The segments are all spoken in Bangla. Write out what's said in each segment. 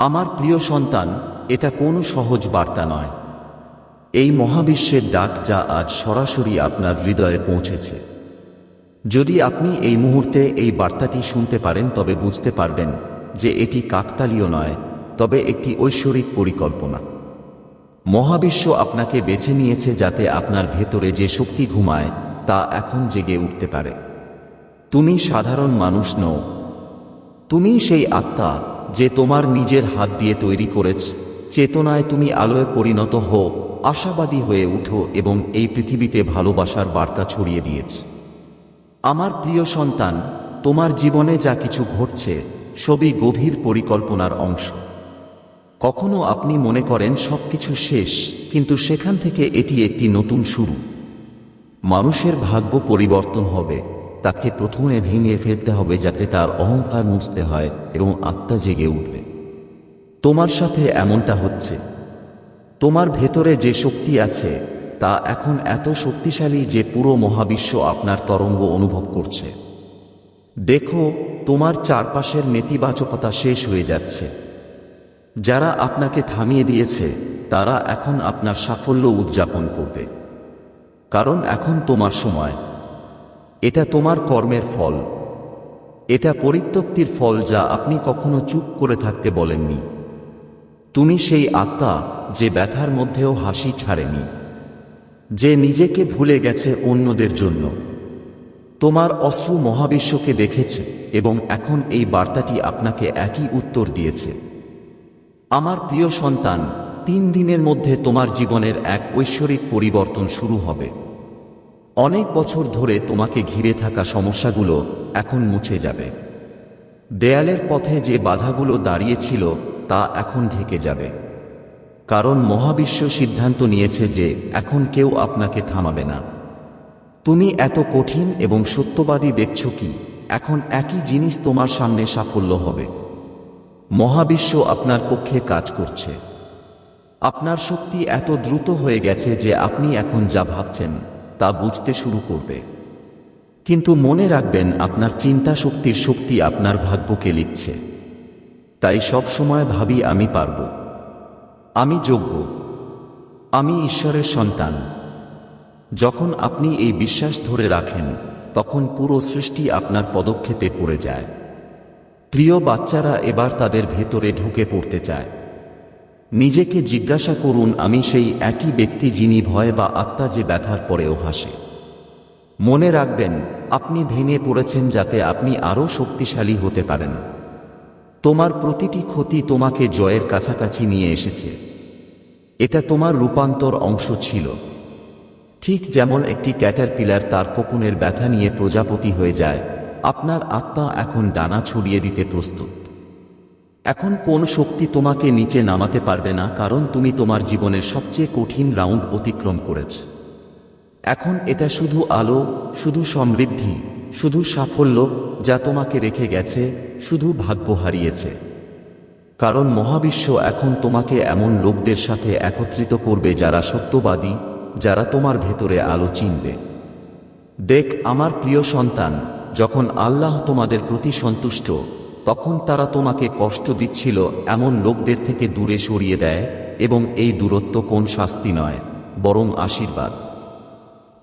আমার প্রিয় সন্তান, এটা কোনো সহজ বার্তা নয়। এই মহাবিশ্বের ডাক যা আজ সরাসরি আপনার হৃদয়ে পৌঁছেছে। যদি আপনি এই মুহূর্তে এই বার্তাটি শুনতে পারেন, তবে বুঝতে পারবেন যে এটি কাকতালীয় নয়, তবে একটি ঐশ্বরিক পরিকল্পনা। মহাবিশ্ব আপনাকে বেছে নিয়েছে যাতে আপনার ভেতরে যে শক্তি ঘুমায়, তা এখন জেগে উঠতে পারে। তুমি সাধারণ মানুষ নও। তুমি সেই আত্মা যে তোমার নিজের হাত দিয়ে তৈরি করেছ, চেতনায় তুমি আলোয় পরিণত হো আশাবাদী হয়ে উঠো এবং এই পৃথিবীতে ভালোবাসার বার্তা ছড়িয়ে দিয়েছ। আমার প্রিয় সন্তান, তোমার জীবনে যা কিছু ঘটছে, সবই গভীর পরিকল্পনার অংশ। কখনো আপনি মনে করেন সবকিছু শেষ, কিন্তু সেখান থেকে এটি একটি নতুন শুরু। মানুষের ভাগ্য পরিবর্তন হবে। তাকে প্রথমে ভেঙে ফেলতে হবে যাতে তার অহংকার মুছতে হয় এবং আত্মা জেগে উঠবে। তোমার সাথে এমনটা হচ্ছে। তোমার ভেতরে যে শক্তি আছে, তা এখন এত শক্তিশালী যে পুরো মহাবিশ্ব আপনার তরঙ্গ অনুভব করছে। দেখো, তোমার চারপাশের নেতিবাচকতা শেষ হয়ে যাচ্ছে। যারা আপনাকে থামিয়ে দিয়েছে, তারা এখন আপনার সাফল্য উদযাপন করবে। কারণ এখন তোমার সময়। এটা তোমার কর্মের ফল। এটা পরিত্যক্তির ফল যা আপনি কখনো চুপ করে থাকতে বলেননি। তুমি সেই আত্মা যে ব্যথার মধ্যেও হাসি ছাড়েনি। যে নিজেকে ভুলে গেছে অন্যদের জন্য। তোমার অশ্রু মহাবিশ্বকে দেখেছে এবং এখন এই বার্তাটি আপনাকে একই উত্তর দিয়েছে। আমার প্রিয় সন্তান, তিন দিনের মধ্যে তোমার জীবনের এক ঐশ্বরিক পরিবর্তন শুরু হবে। অনেক বছর ধরে তোমাকে ঘিরে থাকা সমস্যাগুলো এখন মুছে যাবে। দেয়ালের পথে যে বাধাগুলো দাঁড়িয়েছিল, তা এখন ঢেকে যাবে। কারণ মহাবিশ্ব সিদ্ধান্ত নিয়েছে যে এখন কেউ আপনাকে থামাবে না। তুমি এত কঠিন এবং সত্যবাদী দেখছ কি? এখন একই জিনিস তোমার সামনে সাফল্য হবে। মহাবিশ্ব আপনার পক্ষে কাজ করছে। আপনার শক্তি এত দ্রুত হয়ে গেছে যে আপনি এখন যা ভাবছেন তা বুঝতে শুরু করবে। কিন্তু মনে রাখবেন, আপনার চিন্তা শক্তির শক্তি আপনার ভাগ্যকে লিখছে। তাই সব সময় ভাবি, আমি পারব। আমি যোগ্য। আমি ঈশ্বরের সন্তান। যখন আপনি এই বিশ্বাস ধরে রাখেন, তখন পুরো সৃষ্টি আপনার পদক্ষেপে পড়ে যায়। প্রিয় বাচ্চারা এবার তাদের ভেতরে ঢুকে পড়তে চায়। নিজেকে জিজ্ঞাসা করুন, আমি সেই একই ব্যক্তি যিনি ভয় বা আত্মা যে ব্যথার পরেও হাসে। মনে রাখবেন, আপনি ভেঙে পড়েছেন যাতে আপনি আরও শক্তিশালী হতে পারেন। তোমার প্রতিটি ক্ষতি তোমাকে জয়ের কাছাকাছি নিয়ে এসেছে। এটা তোমার রূপান্তর অংশ ছিল। ঠিক যেমন একটি ক্যাটারপিলার তার কোকুনের ব্যথা নিয়ে প্রজাপতি হয়ে যায়, আপনার আত্মা এখন ডানা ছড়িয়ে দিতে প্রস্তুত। এখন কোন শক্তি তোমাকে নিচে নামাতে পারবে না, কারণ তুমি তোমার জীবনের সবচেয়ে কঠিন রাউন্ড অতিক্রম করেছ। এখন এটা শুধু আলো, শুধু সমৃদ্ধি, শুধু সাফল্য যা তোমাকে রেখে গেছে, শুধু ভাগ্য হারিয়েছে। কারণ মহাবিশ্ব এখন তোমাকে এমন লোকদের সাথে একত্রিত করবে যারা সত্যবাদী, যারা তোমার ভেতরে আলো চিনবে। দেখ, আমার প্রিয় সন্তান, যখন আল্লাহ তোমাদের প্রতি সন্তুষ্ট তখন তারা তোমাকে কষ্ট দিচ্ছিল এমন লোকদের থেকে দূরে সরিয়ে দেয় এবং এই দূরত্ব কোন শাস্তি নয়, বরং আশীর্বাদ।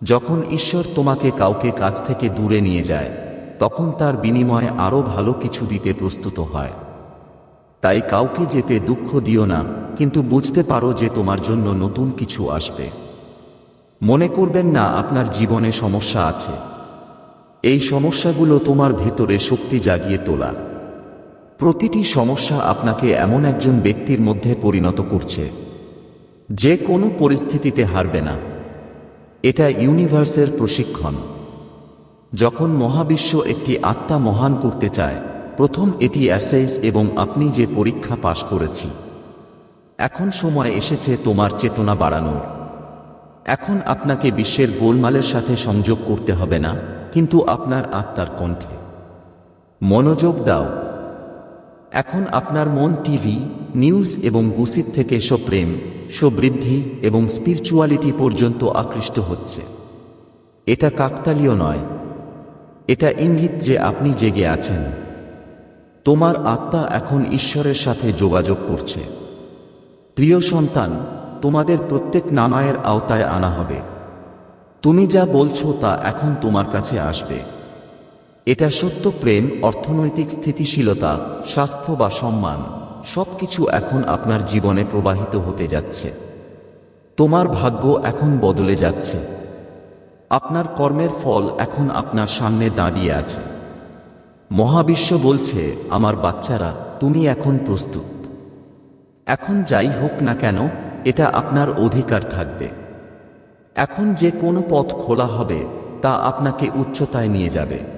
যখন ঈশ্বর তোমাকে কাউকে কাছ থেকে দূরে নিয়ে যায়, তখন তার বিনিময়ে আরও ভালো কিছু দিতে প্রস্তুত হয়। তাই কাউকে যেতে দুঃখ দিও না, কিন্তু বুঝতে পারো যে তোমার জন্য নতুন কিছু আসবে। মনে করবেন না আপনার জীবনে সমস্যা আছে। এই সমস্যাগুলো তোমার ভেতরে শক্তি জাগিয়ে তোলা। প্রতিটি সমস্যা আপনাকে এমন একজন ব্যক্তির মধ্যে পরিণত করছে। যে কোনো পরিস্থিতিতে হারবে না। এটা ইউনিভার্সের প্রশিক্ষণ। যখন মহাবিশ্ব একটি আত্মা মহান করতে চায়, প্রথম এটি অ্যাসেস এবং আপনি যে পরীক্ষা পাশ করেছি। এখন সময় এসেছে তোমার চেতনা বাড়ানোর। এখন আপনাকে বিশ্বের গোলমালের সাথে সংযোগ করতে হবে না, কিন্তু আপনার আত্মার কণ্ঠে। মনোযোগ দাও। এখন আপনার মন টিভি, নিউজ এবং গুসিপ থেকে সপ্রেম সবৃদ্ধি এবং স্পিরিচুয়ালিটি পর্যন্ত আকৃষ্ট হচ্ছে। এটা কাকতালীয় নয়। এটা ইঙ্গিত যে আপনি জেগে আছেন। তোমার আত্মা এখন ঈশ্বরের সাথে যোগাযোগ করছে। প্রিয় সন্তান, তোমাদের প্রত্যেক নামায়ের আওতায় আনা হবে। তুমি যা বলছো তা এখন তোমার কাছে আসবে। এটা সত্য প্রেম, অর্থনৈতিক স্থিতিশীলতা, স্বাস্থ্য বা সম্মান, সবকিছু এখন আপনার জীবনে প্রবাহিত হতে যাচ্ছে। তোমার ভাগ্য এখন বদলে যাচ্ছে। আপনার কর্মের ফল এখন আপনার সামনে দাঁড়িয়ে আছে। মহাবিশ্ব বলছে, আমার বাচ্চারা, তুমি এখন প্রস্তুত। এখন যাই হোক না কেন, এটা আপনার অধিকার থাকবে। এখন যে কোনো পথ খোলা হবে, তা আপনাকে উচ্চতায় নিয়ে যাবে।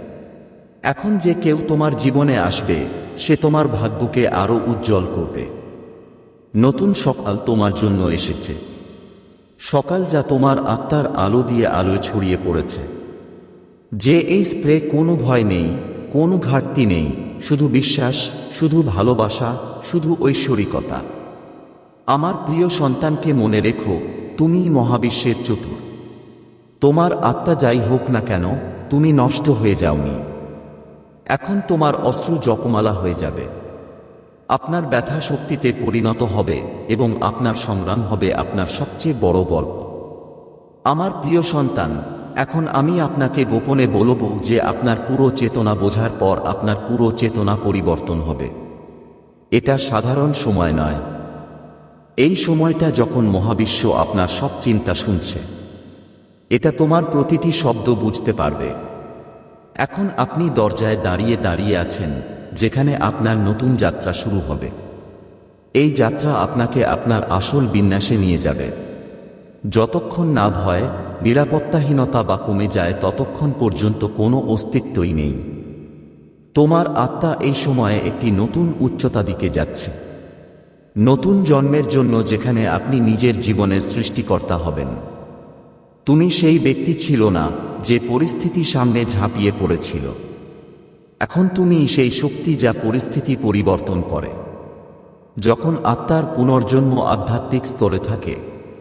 এখন যে কেউ তোমার জীবনে আসবে, সে তোমার ভাগ্যকে আরও উজ্জ্বল করবে। নতুন সকাল তোমার জন্য এসেছে। সকাল যা তোমার আত্মার আলো দিয়ে আলোয় ছড়িয়ে পড়েছে। যে এই স্প্রে কোনো ভয় নেই, কোনো ঘাটতি নেই, শুধু বিশ্বাস, শুধু ভালোবাসা, শুধু ঐশ্বরিকতা। আমার প্রিয় সন্তানকে মনে রেখো তুমি মহাবিশ্বের চতুর। তোমার আত্মা যাই হোক না কেন, তুমি নষ্ট হয়ে যাওনি। এখন তোমার অশ্রু জপমালা হয়ে যাবে। আপনার ব্যথা শক্তিতে পরিণত হবে এবং আপনার সংগ্রাম হবে আপনার সবচেয়ে বড় গল্প আমার প্রিয় সন্তান, এখন আমি আপনাকে গোপনে বলব যে আপনার পুরো চেতনা বোঝার পর আপনার পুরো চেতনা পরিবর্তন হবে। এটা সাধারণ সময় নয়। এই সময়টা যখন মহাবিশ্ব আপনার সব চিন্তা শুনছে, এটা তোমার প্রতিটি শব্দ বুঝতে পারবে। এখন আপনি দরজায় দাঁড়িয়ে দাঁড়িয়ে আছেন, যেখানে আপনার নতুন যাত্রা শুরু হবে। এই যাত্রা আপনাকে আপনার আসল বিন্যাসে নিয়ে যাবে। যতক্ষণ না ভয়, নিরাপত্তাহীনতা বা কমে যায়, ততক্ষণ পর্যন্ত কোনো অস্তিত্বই নেই। তোমার আত্মা এই সময়ে একটি নতুন উচ্চতা দিকে যাচ্ছে। নতুন জন্মের জন্য যেখানে আপনি নিজের জীবনের সৃষ্টিকর্তা হবেন। তুমি সেই ব্যক্তি ছিল না যে পরিস্থিতি সামনে ঝাঁপিয়ে পড়েছিল। এখন তুমি সেই শক্তি যা পরিস্থিতি পরিবর্তন করে। যখন আত্মার পুনর্জন্ম আধ্যাত্মিক স্তরে থাকে,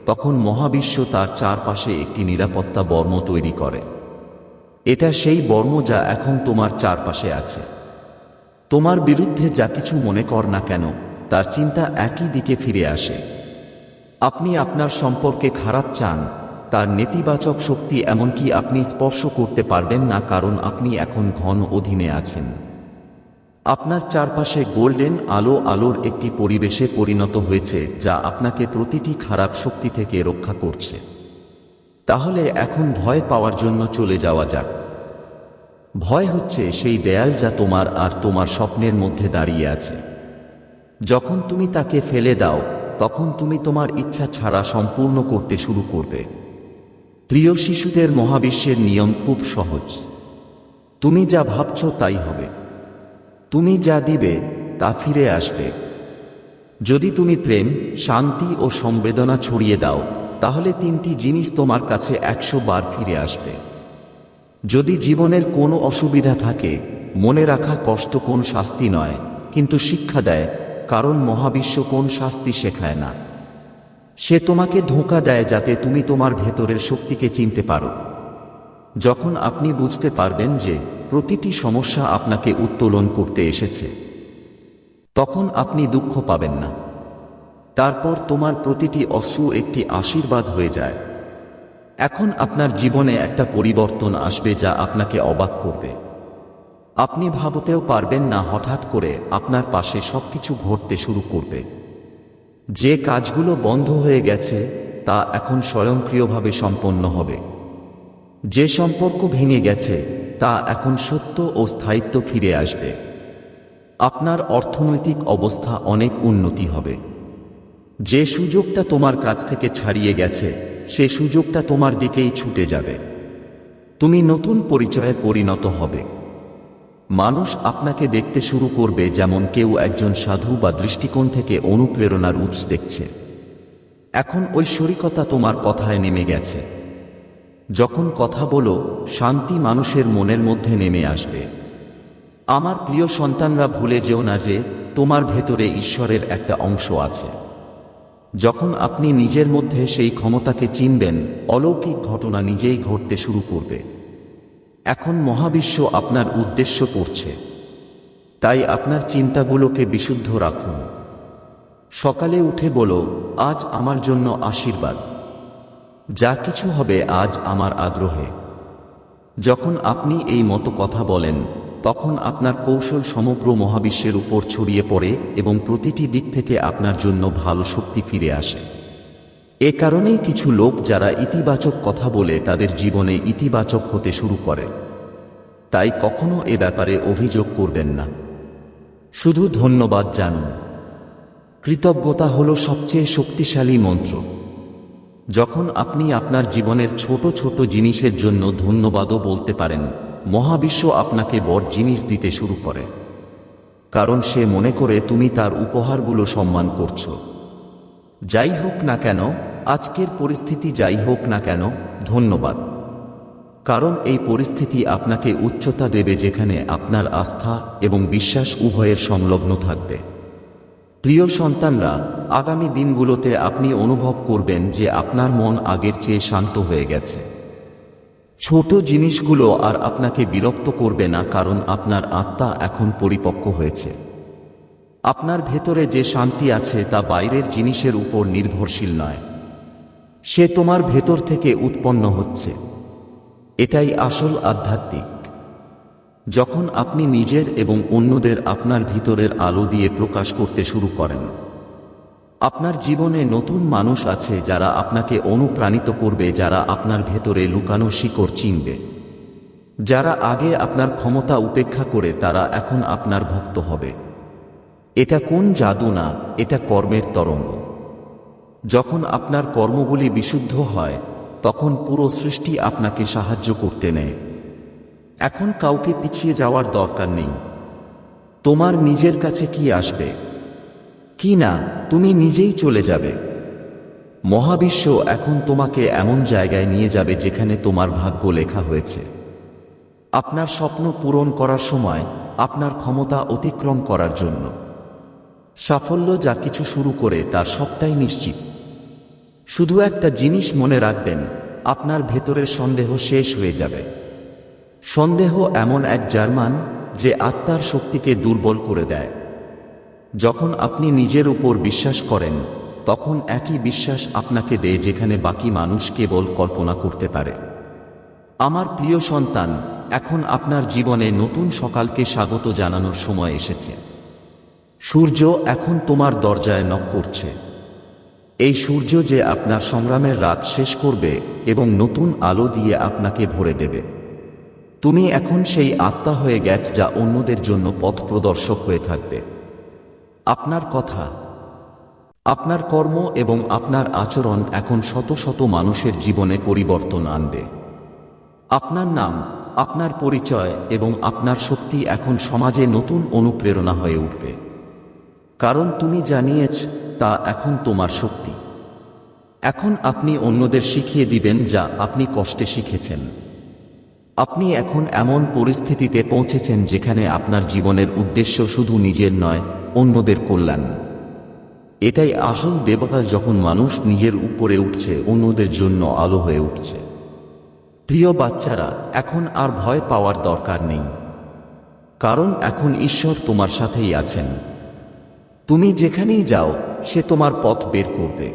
তখন মহাবিশ্ব তার চারপাশে একটি নিরাপত্তা বর্ম তৈরি করে। এটা সেই বর্ম যা এখন তোমার চারপাশে আছে। তোমার বিরুদ্ধে যা কিছু মনে কর না কেন, তার চিন্তা একই দিকে ফিরে আসে। আপনি আপনার সম্পর্কে খারাপ চান তার নেতিবাচক শক্তি এমনকি আপনি স্পর্শ করতে পারবেন না কারণ আপনি এখন ঘন অধীনে আছেন। আপনার চারপাশে গোল্ডেন আলো আলোর একটি পরিবেশে পরিণত হয়েছে যা আপনাকে প্রতিটি খারাপ শক্তি থেকে রক্ষা করছে। তাহলে এখন ভয় পাওয়ার জন্য চলে যাওয়া যাক। ভয় হচ্ছে সেই দেয়াল যা তোমার আর তোমার স্বপ্নের মধ্যে দাঁড়িয়ে আছে। যখন তুমি তাকে ফেলে দাও, তখন তুমি তোমার ইচ্ছা ছাড়া সম্পূর্ণ করতে শুরু করবে। প্রিয় শিশুদের মহাবিশ্বের নিয়ম খুব সহজ। তুমি যা ভাবছ তাই হবে। তুমি যা দিবে তা ফিরে আসবে। যদি তুমি প্রেম, শান্তি ও সংবেদনা ছড়িয়ে দাও, তাহলে তিনটি জিনিস তোমার কাছে একশো বার ফিরে আসবে। যদি জীবনের কোনো অসুবিধা থাকে, মনে রাখা কষ্ট কোন শাস্তি নয়, কিন্তু শিক্ষা দেয় কারণ মহাবিশ্ব কোন শাস্তি শেখায় না। সে তোমাকে ধোঁকা দেয় যাতে তুমি তোমার ভেতরের শক্তিকে চিনতে পারো। যখন আপনি বুঝতে পারবেন যে প্রতিটি সমস্যা আপনাকে উত্তোলন করতে এসেছে, তখন আপনি দুঃখ পাবেন না। তারপর তোমার প্রতিটি অশ্রু একটি আশীর্বাদ হয়ে যায়। এখন আপনার জীবনে একটা পরিবর্তন আসবে যা আপনাকে অবাক করবে। আপনি ভাবতেও পারবেন না হঠাৎ করে আপনার পাশে সবকিছু ঘটতে শুরু করবে। যে কাজগুলো বন্ধ হয়ে গেছে, তা এখন স্বয়ংক্রিয়ভাবে সম্পন্ন হবে। যে সম্পর্ক ভেঙে গেছে, তা এখন সত্য ও স্থায়িত্ব ফিরে আসবে। আপনার অর্থনৈতিক অবস্থা অনেক উন্নতি হবে। যে সুযোগটা তোমার কাছ থেকে ছাড়িয়ে গেছে, সে সুযোগটা তোমার দিকেই ছুটে যাবে। তুমি নতুন পরিচয়ে পরিণত হবে। মানুষ আপনাকে দেখতে শুরু করবে যেমন কেউ একজন সাধু বা দৃষ্টিকোণ থেকে অনুপ্রেরণার উৎস দেখছে। এখন ঐশ্বরিকতা তোমার কথায় নেমে গেছে। যখন কথা বলো, শান্তি মানুষের মনের মধ্যে নেমে আসবে। আমার প্রিয় সন্তানরা ভুলে যেও না যে, তোমার ভেতরে ঈশ্বরের একটা অংশ আছে। যখন আপনি নিজের মধ্যে সেই ক্ষমতাকে চিনবেন, অলৌকিক ঘটনা নিজেই ঘটতে শুরু করবে। এখন মহাবিশ্ব আপনার উদ্দেশ্য পড়ছে। তাই আপনার চিন্তাগুলোকে বিশুদ্ধ রাখুন। সকালে উঠে বলো, আজ আমার জন্য আশীর্বাদ। যা কিছু হবে আজ আমার আগ্রহে। যখন আপনি এই মতো কথা বলেন, তখন আপনার কৌশল সমগ্র মহাবিশ্বের উপর ছড়িয়ে পড়ে এবং প্রতিটি দিক থেকে আপনার জন্য ভালো শক্তি ফিরে আসে। এ কারণেই কিছু লোক যারা ইতিবাচক কথা বলে তাদের জীবনে ইতিবাচক হতে শুরু করে। তাই কখনো এ ব্যাপারে অভিযোগ করবেন না। শুধু ধন্যবাদ জানুন। কৃতজ্ঞতা হল সবচেয়ে শক্তিশালী মন্ত্র। যখন আপনি আপনার জীবনের ছোট ছোট জিনিসের জন্য ধন্যবাদও বলতে পারেন, মহাবিশ্ব আপনাকে বড় জিনিস দিতে শুরু করে। কারণ সে মনে করে তুমি তার উপহারগুলো সম্মান করছ। যাই হোক না কেন আজকের পরিস্থিতি যাই হোক না কেন, ধন্যবাদ। কারণ এই পরিস্থিতি আপনাকে উচ্চতা দেবে যেখানে আপনার আস্থা এবং বিশ্বাস উভয়ের সংলগ্ন থাকবে। প্রিয় সন্তানরা, আগামী দিনগুলোতে আপনি অনুভব করবেন যে আপনার মন আগের চেয়ে শান্ত হয়ে গেছে। ছোট জিনিসগুলো আর আপনাকে বিরক্ত করবে না কারণ আপনার আত্মা এখন পরিপক্ক হয়েছে। আপনার ভেতরে যে শান্তি আছে তা বাইরের জিনিসের উপর নির্ভরশীল নয়। সে তোমার ভেতর থেকে উৎপন্ন হচ্ছে। এটাই আসল আধ্যাত্মিক। যখন আপনি নিজের এবং অন্যদের আপনার ভিতরের আলো দিয়ে প্রকাশ করতে শুরু করেন, আপনার জীবনে নতুন মানুষ আছে যারা আপনাকে অনুপ্রাণিত করবে, যারা আপনার ভেতরে লুকানো শিকড় চিনবে। যারা আগে আপনার ক্ষমতা উপেক্ষা করে, তারা এখন আপনার ভক্ত হবে। এটা কোন জাদু না, এটা কর্মের তরঙ্গ। যখন আপনার কর্মগুলি বিশুদ্ধ হয়, তখন পুরো সৃষ্টি আপনাকে সাহায্য করতে নেয়। এখন কাউকে পিছিয়ে যাওয়ার দরকার নেই। তোমার নিজের কাছে কি আসবে? কি না, তুমি নিজেই চলে যাবে। মহাবিশ্ব এখন তোমাকে এমন জায়গায় নিয়ে যাবে যেখানে তোমার ভাগ্য লেখা হয়েছে। আপনার স্বপ্ন পূরণ করার সময় আপনার ক্ষমতা অতিক্রম করার জন্য। সাফল্য যা কিছু শুরু করে তার সবটাই নিশ্চিত। শুধু একটা জিনিস মনে রাখবেন, আপনার ভেতরের সন্দেহ শেষ হয়ে যাবে। সন্দেহ এমন এক জার্মান যে আত্মার শক্তিকে দুর্বল করে দেয়। যখন আপনি নিজের উপর বিশ্বাস করেন, তখন একই বিশ্বাস আপনাকে দেয় যেখানে বাকি মানুষ কেবল কল্পনা করতে পারে। আমার প্রিয় সন্তান, এখন আপনার জীবনে নতুন সকালকে স্বাগত জানানোর সময় এসেছে। সূর্য এখন তোমার দরজায় নক করছে। এই সূর্য যে আপনার সংগ্রামের রাত শেষ করবে এবং নতুন আলো দিয়ে আপনাকে ভরে দেবে। তুমি এখন সেই আত্মা হয়ে গেছ যা অন্যদের জন্য পথ প্রদর্শক হয়ে থাকবে। আপনার কথা, আপনার কর্ম এবং আপনার আচরণ এখন শত শত মানুষের জীবনে পরিবর্তন আনবে। আপনার নাম, আপনার পরিচয় এবং আপনার শক্তি এখন সমাজে নতুন অনুপ্রেরণা হয়ে উঠবে। কারণ তুমি জানিয়েছ তা এখন তোমার শক্তি। এখন আপনি অন্যদের শিখিয়ে দিবেন যা আপনি কষ্টে শিখেছেন। আপনি এখন এমন পরিস্থিতিতে পৌঁছেছেন যেখানে আপনার জীবনের উদ্দেশ্য শুধু নিজের নয়, অন্যদের কল্যাণ। এটাই আসল দেবতা যখন মানুষ নিজের উপরে উঠছে, অন্যদের জন্য আলো হয়ে উঠছে। প্রিয় বাচ্চারা, এখন আর ভয় পাওয়ার দরকার নেই। কারণ এখন ঈশ্বর তোমার সাথেই আছেন। তুমি যেখানেই যাও সে তোমার পথ বের করবে।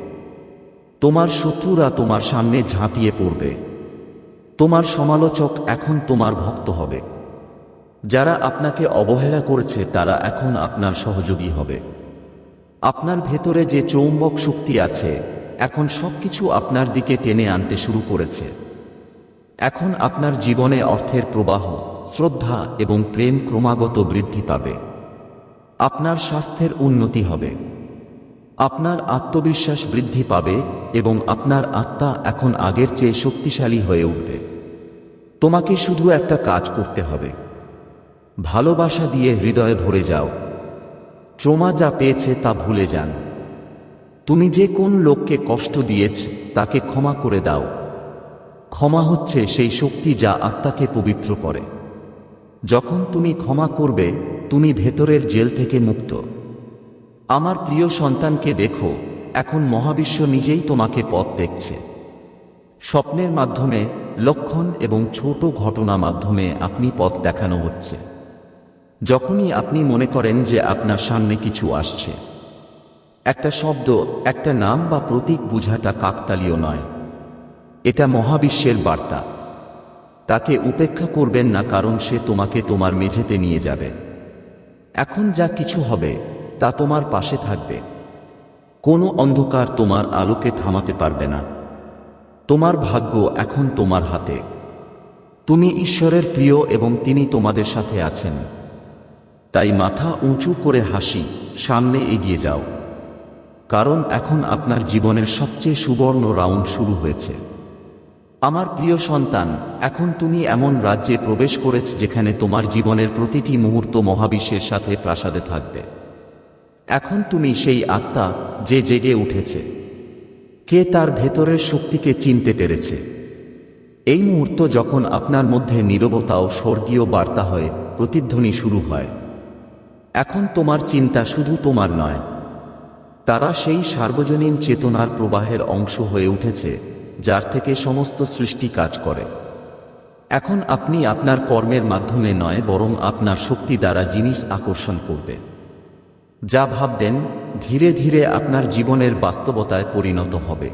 তোমার শত্রুরা তোমার সামনে ঝাঁপিয়ে পড়বে। তোমার সমালোচক এখন তোমার ভক্ত হবে। যারা আপনাকে অবহেলা করেছে, তারা এখন আপনার সহযোগী হবে। আপনার ভেতরে যে চৌম্বক শক্তি আছে, এখন সবকিছু আপনার দিকে টেনে আনতে শুরু করেছে। এখন আপনার জীবনে অর্থের প্রবাহ, শ্রদ্ধা এবং প্রেম ক্রমাগত বৃদ্ধি পাবে। আপনার স্বাস্থ্যের উন্নতি হবে। আপনার আত্মবিশ্বাস বৃদ্ধি পাবে এবং আপনার আত্মা এখন আগের চেয়ে শক্তিশালী হয়ে উঠবে। তোমাকে শুধু একটা কাজ করতে হবে। ভালোবাসা দিয়ে হৃদয়ে ভরে যাও। ট্রোমা যা পেয়েছে তা ভুলে যান। তুমি যে কোন লোককে কষ্ট দিয়েছ, তাকে ক্ষমা করে দাও। ক্ষমা হচ্ছে সেই শক্তি যা আত্মাকে পবিত্র করে। যখন তুমি ক্ষমা করবে, তুমি ভেতরের জেল থেকে মুক্ত। আমার প্রিয় সন্তানকে দেখো, এখন মহাবিশ্ব নিজেই তোমাকে পথ দেখছে। স্বপ্নের মাধ্যমে, লক্ষণ এবং ছোট ঘটনা মাধ্যমে আপনি পথ দেখানো হচ্ছে। যখনই আপনি মনে করেন যে আপনার সামনে কিছু আসছে। একটা শব্দ, একটা নাম বা প্রতীক বুঝাটা কাকতালীয় নয়। এটা মহাবিশ্বের বার্তা। তাকে উপেক্ষা করবেন না কারণ সে তোমাকে তোমার মেঝেতে নিয়ে যাবে। এখন যা কিছু হবে তা তোমার পাশে থাকবে। কোনো অন্ধকার তোমার আলোকে থামাতে পারবে না। তোমার ভাগ্য এখন তোমার হাতে। তুমি ঈশ্বরের প্রিয় এবং তিনি তোমাদের সাথে আছেন। তাই মাথা উঁচু করে হাসি, সামনে এগিয়ে যাও। কারণ এখন আপনার জীবনের সবচেয়ে সুবর্ণ রাউন্ড শুরু হয়েছে। আমার প্রিয় সন্তান, এখন তুমি এমন রাজ্যে প্রবেশ করেছ যেখানে তোমার জীবনের প্রতিটি মুহূর্ত মহাবিশ্বের সাথে প্রাসাদে থাকবে। এখন তুমি সেই আত্মা যে জেগে উঠেছে। কে তার ভেতরের শক্তিকে চিনতে পেরেছে? এই মুহূর্ত যখন আপনার মধ্যে নীরবতা ও স্বর্গীয় বার্তা হয় প্রতিধ্বনি শুরু হয়, এখন তোমার চিন্তা শুধু তোমার নয়। তারা সেই সার্বজনীন চেতনার প্রবাহের অংশ হয়ে উঠেছে, যার থেকে সমস্ত সৃষ্টি কাজ করে। এখন আপনি আপনার কর্মের মাধ্যমে নয়, বরং আপনার শক্তি দ্বারা জিনিস আকর্ষণ করবে। যা ভাববেন ধীরে ধীরে আপনার জীবনের বাস্তবতায় পরিণত হবে।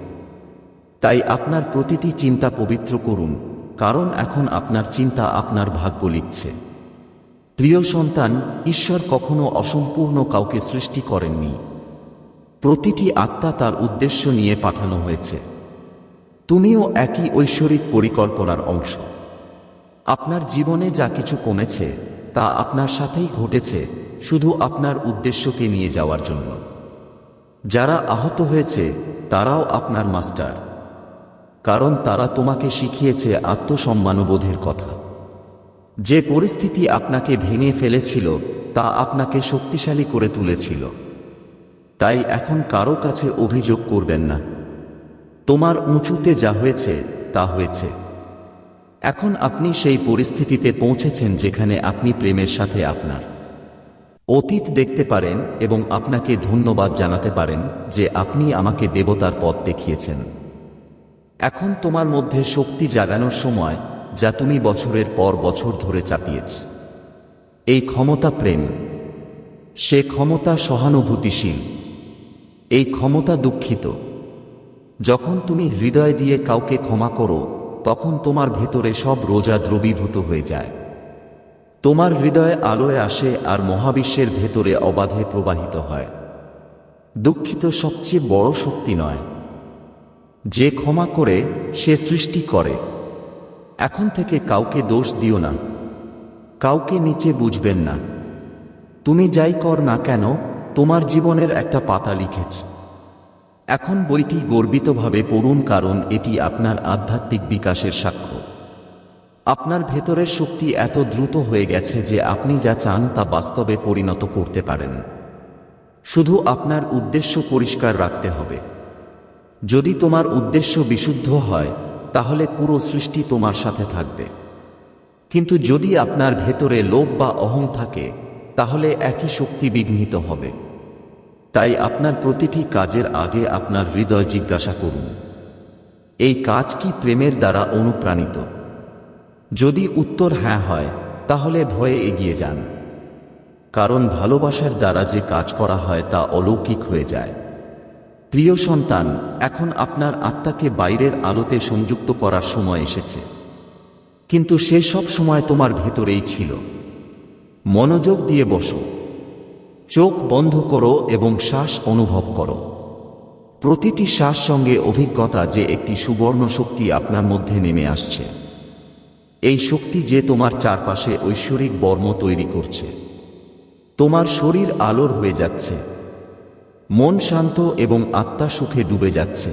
তাই আপনার প্রতিটি চিন্তা পবিত্র করুন, কারণ এখন আপনার চিন্তা আপনার ভাগ্য লিখছে। প্রিয় সন্তান, ঈশ্বর কখনো অসম্পূর্ণ কাউকে সৃষ্টি করেননি। প্রতিটি আত্মা তার উদ্দেশ্য নিয়ে পাঠানো হয়েছে। তুমিও একই ঐশ্বরিক পরিকল্পনার অংশ। আপনার জীবনে যা কিছু কমেছে তা আপনার সাথেই ঘটেছে, শুধু আপনার উদ্দেশ্যকে নিয়ে যাওয়ার জন্য। যারা আহত হয়েছে, তারাও আপনার মাস্টার। কারণ তারা তোমাকে শিখিয়েছে আত্মসম্মানবোধের কথা। যে পরিস্থিতি আপনাকে ভেঙে ফেলেছিল, তা আপনাকে শক্তিশালী করে তুলেছিল। তাই এখন কারও কাছে অভিযোগ করবেন না। তোমার উঁচুতে যা হয়েছে, তা হয়েছে। এখন আপনি সেই পরিস্থিতিতে পৌঁছেছেন যেখানে আপনি প্রেমের সাথে আপনার অতীত দেখতে পারেন এবং আপনাকে ধন্যবাদ জানাতে পারেন যে আপনি আমাকে দেবতার পথ দেখিয়েছেন। এখন তোমার মধ্যে শক্তি জাগানোর সময় যা তুমি বছরের পর বছর ধরে চাপিয়েছ। এই ক্ষমতা প্রেম। সে ক্ষমতা সহানুভূতিশীল। এই ক্ষমতা দুঃখিত। যখন তুমি হৃদয় দিয়ে কাউকে ক্ষমা করো তখন তোমার ভেতরে সব রোজা দ্রবীভূত হয়ে যায়। তোমার হৃদয়ে আলোয় আসে আর মহাবিশ্বের ভেতরে অবাধে প্রবাহিত হয়। দুঃখিত সবচেয়ে বড় শক্তি নয়। যে ক্ষমা করে, সে সৃষ্টি করে। এখন থেকে কাউকে দোষ দিও না। কাউকে নিচে বুঝবেন না। তুমি যাই কর না কেন, তোমার জীবনের একটা পাতা লিখেছ। এখন বইটি গর্বিতভাবে পড়ুন কারণ এটি আপনার আধ্যাত্মিক বিকাশের সাক্ষ্য। আপনার ভেতরের শক্তি এত দ্রুত হয়ে গেছে যে আপনি যা চান তা বাস্তবে পরিণত করতে পারেন। শুধু আপনার উদ্দেশ্য পরিষ্কার রাখতে হবে। যদি তোমার উদ্দেশ্য বিশুদ্ধ হয়, তাহলে পুরো সৃষ্টি তোমার সাথে থাকবে। কিন্তু যদি আপনার ভেতরে লোভ বা অহং থাকে, তাহলে একই শক্তি বিঘ্নিত হবে। তাই আপনার প্রতিটি কাজের আগে আপনার হৃদয় জিজ্ঞাসা করুন। এই কাজ কি প্রেমের দ্বারা অনুপ্রাণিত? যদি উত্তর হ্যাঁ হয়, তাহলে ভয়ে এগিয়ে যান। কারণ ভালোবাসার দ্বারা যে কাজ করা হয় তা অলৌকিক হয়ে যায়। প্রিয় সন্তান, এখন আপনার আত্মাকে বাইরের আলোতে সংযুক্ত করার সময় এসেছে। কিন্তু সে সব সময় তোমার ভেতরেই ছিল। মনোযোগ দিয়ে বসো। চোখ বন্ধ করো এবং শ্বাস অনুভব করো। প্রতিটি শ্বাস সঙ্গে অভিজ্ঞতা যে একটি সুবর্ণ শক্তি আপনার মধ্যে নেমে আসছে। এই শক্তি যে তোমার চারপাশে ঐশ্বরিক বর্ম তৈরি করছে। তোমার শরীর আলোর হয়ে যাচ্ছে। মন শান্ত এবং আত্মা সুখে ডুবে যাচ্ছে।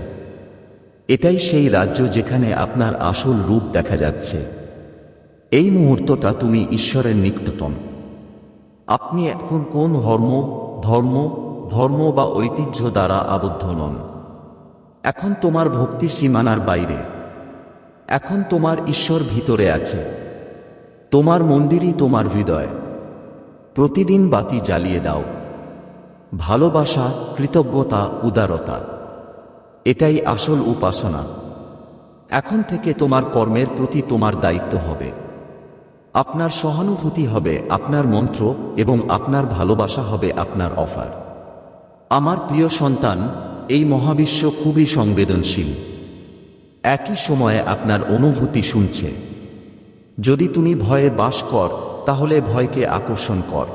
এটাই সেই রাজ্য যেখানে আপনার আসল রূপ দেখা যাচ্ছে। এই মুহূর্তটা তুমি ঈশ্বরের নিকটতম আপনি এখন কোন ধর্ম ধর্ম ধর্ম বা ঐতিহ্য দ্বারা আবদ্ধ নন? এখন তোমার ভক্তি সীমানার বাইরে। এখন তোমার ঈশ্বর ভিতরে আছে। তোমার মন্দিরই তোমার হৃদয়। প্রতিদিন বাতি জ্বালিয়ে দাও। ভালোবাসা, কৃতজ্ঞতা, উদারতা, এটাই আসল উপাসনা। এখন থেকে তোমার কর্মের প্রতি তোমার দায়িত্ব হবে। আপনার সহানুভূতি হবে আপনার মন্ত্র এবং আপনার ভালোবাসা হবে আপনার অফার। আমার প্রিয় সন্তান, এই মহাবিশ্ব খুবই সংবেদনশীল। একই সময়ে আপনার অনুভূতি শুনছে। যদি তুমি ভয়ে বাস কর, তাহলে ভয়কে আকর্ষণ কর।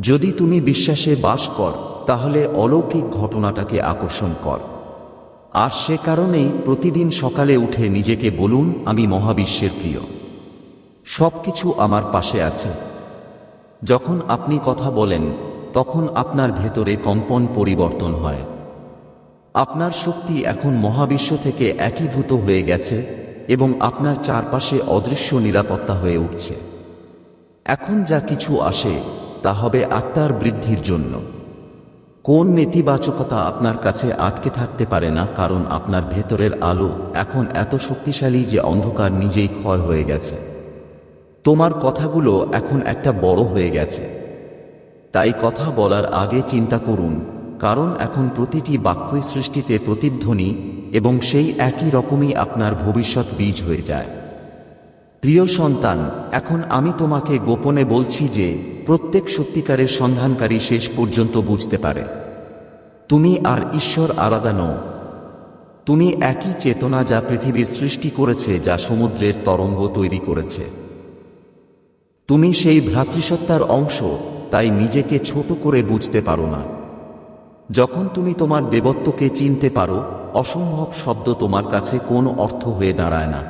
যদি তুমি বিশ্বাসে বাস কর, তাহলে অলৌকিক ঘটনাটাকে আকর্ষণ কর। আর সে কারণেই প্রতিদিন সকালে উঠে নিজেকে বলুন, আমি মহাবিশ্বের প্রিয়। সবকিছু আমার পাশে আছে। যখন আপনি কথা বলেন, তখন আপনার ভেতরে কম্পন পরিবর্তন হয়। আপনার শক্তি এখন মহাবিশ্ব থেকে একীভূত হয়ে গেছে এবং আপনার চারপাশে অদৃশ্য নিরাপত্তা হয়ে উঠছে। এখন যা কিছু আসে, তা হবে আত্মার বৃদ্ধির জন্য। কোন নেতিবাচকতা আপনার কাছে আটকে থাকতে পারে না, কারণ আপনার ভেতরের আলো এখন এত শক্তিশালী যে অন্ধকার নিজেই ক্ষয় হয়ে গেছে। তোমার কথাগুলো এখন একটা বড় হয়ে গেছে। তাই কথা বলার আগে চিন্তা করুন, কারণ এখন প্রতিটি বাক্যই সৃষ্টিতে প্রতিধ্বনি এবং সেই একই রকমই আপনার ভবিষ্যৎ বীজ হয়ে যায়। প্রিয় সন্তান, এখন আমি তোমাকে গোপনে বলছি যে, প্রত্যেক সত্যিকারের সন্ধানকারী শেষ পর্যন্ত বুঝতে পারে। তুমি আর ঈশ্বর আলাদা নও। তুমি একই চেতনা যা পৃথিবীর সৃষ্টি করেছে, যা সমুদ্রের তরঙ্গ তৈরি করেছে। তুমি সেই ভ্রাতৃসত্তার অংশ, তাই নিজেকে ছোট করে বুঝতে পারো না। যখন তুমি তোমার দেবত্বকে চিনতে পারো, অসম্ভব শব্দ তোমার কাছে কোন অর্থ হয়ে দাঁড়ায় না।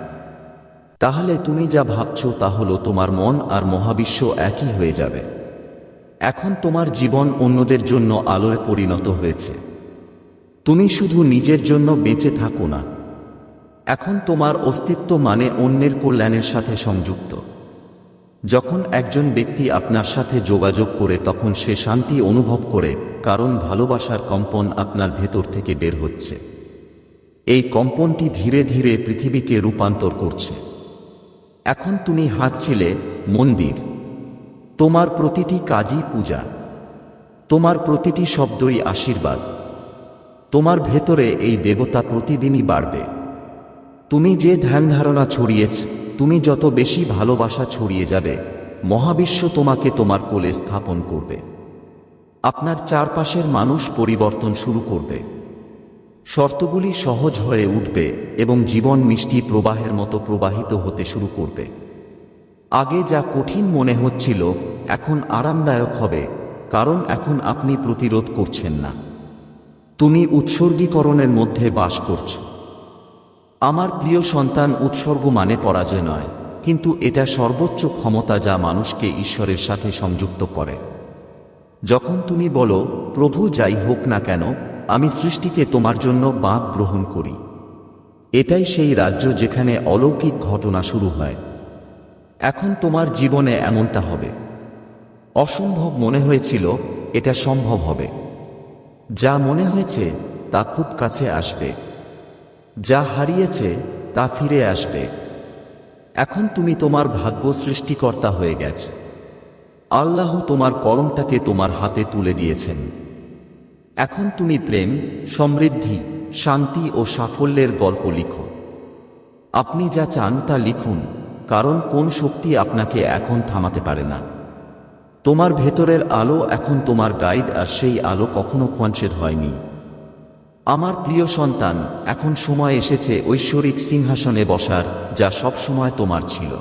তাহলে তুমি যা ভাবছ তা হলো তোমার মন আর মহাবিশ্ব একই হয়ে যাবে। এখন তোমার জীবন অন্যদের জন্য আলোয় পরিণত হয়েছে। তুমি শুধু নিজের জন্য বেঁচে থাকো না। এখন তোমার অস্তিত্ব মানে অন্যের কল্যাণের সাথে সংযুক্ত। যখন একজন ব্যক্তি আপনার সাথে যোগাযোগ করে, তখন সে শান্তি অনুভব করে, কারণ ভালোবাসার কম্পন আপনার ভেতর থেকে বের হচ্ছে। এই কম্পনটি ধীরে ধীরে পৃথিবীকে রূপান্তর করছে। এখন তুমি হাঁটছিলে মন্দির। তোমার প্রতিটি কাজই পূজা। তোমার প্রতিটি শব্দই আশীর্বাদ। তোমার ভেতরে এই দেবতা প্রতিদিনই বাড়বে। তুমি যে ধ্যান ধারণা ছড়িয়েছ তুমি যত বেশি ভালোবাসা ছড়িয়ে যাবে, মহাবিশ্ব তোমাকে তোমার কোলে স্থাপন করবে। আপনার চারপাশের মানুষ পরিবর্তন শুরু করবে। শর্তগুলি সহজ হয়ে উঠবে এবং জীবন মিষ্টি প্রবাহের মতো প্রবাহিত হতে শুরু করবে। আগে যা কঠিন মনে হচ্ছিল, এখন আরামদায়ক হবে, কারণ এখন আপনি প্রতিরোধ করছেন না। তুমি উৎসর্গীকরণের মধ্যে বাস করছ। আমার প্রিয় সন্তান উৎসর্গ মানে পরাজয় নয়, কিন্তু এটা সর্বোচ্চ ক্ষমতা যা মানুষকে ঈশ্বরের সাথে সংযুক্ত করে। যখন তুমি বলো, প্রভু, যাই হোক না কেন, আমি সৃষ্টিকে তোমার জন্য বাঁক গ্রহণ করি। এটাই সেই রাজ্য যেখানে অলৌকিক ঘটনা শুরু হয়। এখন তোমার জীবনে এমনটা হবে। অসম্ভব মনে হয়েছিল, এটা সম্ভব হবে। যা মনে হয়েছে, তা খুব কাছে আসবে। যা হারিয়েছে তা ফিরে আসবে। এখন তুমি তোমার ভাগ্য সৃষ্টিকর্তা হয়ে গেছে। আল্লাহ তোমার কলমটাকে তোমার হাতে তুলে দিয়েছেন। এখন তুমি প্রেম, সমৃদ্ধি, শান্তি ও সাফল্যের গল্প লিখো। আপনি যা চান তা লিখুন, কারণ কোন শক্তি আপনাকে এখন থামাতে পারে না। তোমার ভেতরের আলো এখন তোমার গাইড আর সেই আলো কখনো খোয়াঞ্চের হয়নি। আমার প্রিয় সন্তান, এখন সময় এসেছে ঐশ্বরিক সিংহাসনে বসার, যা সব সময় তোমার ছিল।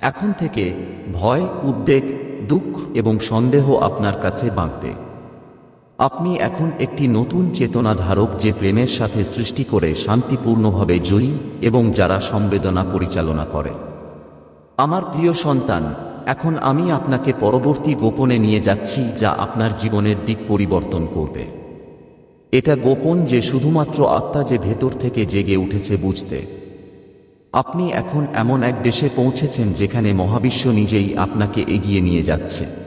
এখন থেকে ভয়, উদ্বেগ, দুঃখ এবং সন্দেহ আপনার কাছে বাঁকবে। আপনি এখন একটি নতুন চেতনা ধারক যে প্রেমের সাথে সৃষ্টি করে শান্তিপূর্ণভাবে জয়ী এবং যারা সংবেদনা পরিচালনা করে। আমার প্রিয় সন্তান, এখন আমি আপনাকে পরবর্তী গোপনে নিয়ে যাচ্ছি যা আপনার জীবনের দিক পরিবর্তন করবে। এটা গোপন যে শুধুমাত্র আত্মা যে ভেতর থেকে জেগে উঠেছে বুঝতে। আপনি এখন এমন এক দেশে পৌঁছেছেন যেখানে মহাবিশ্ব নিজেই আপনাকে এগিয়ে নিয়ে যাচ্ছে।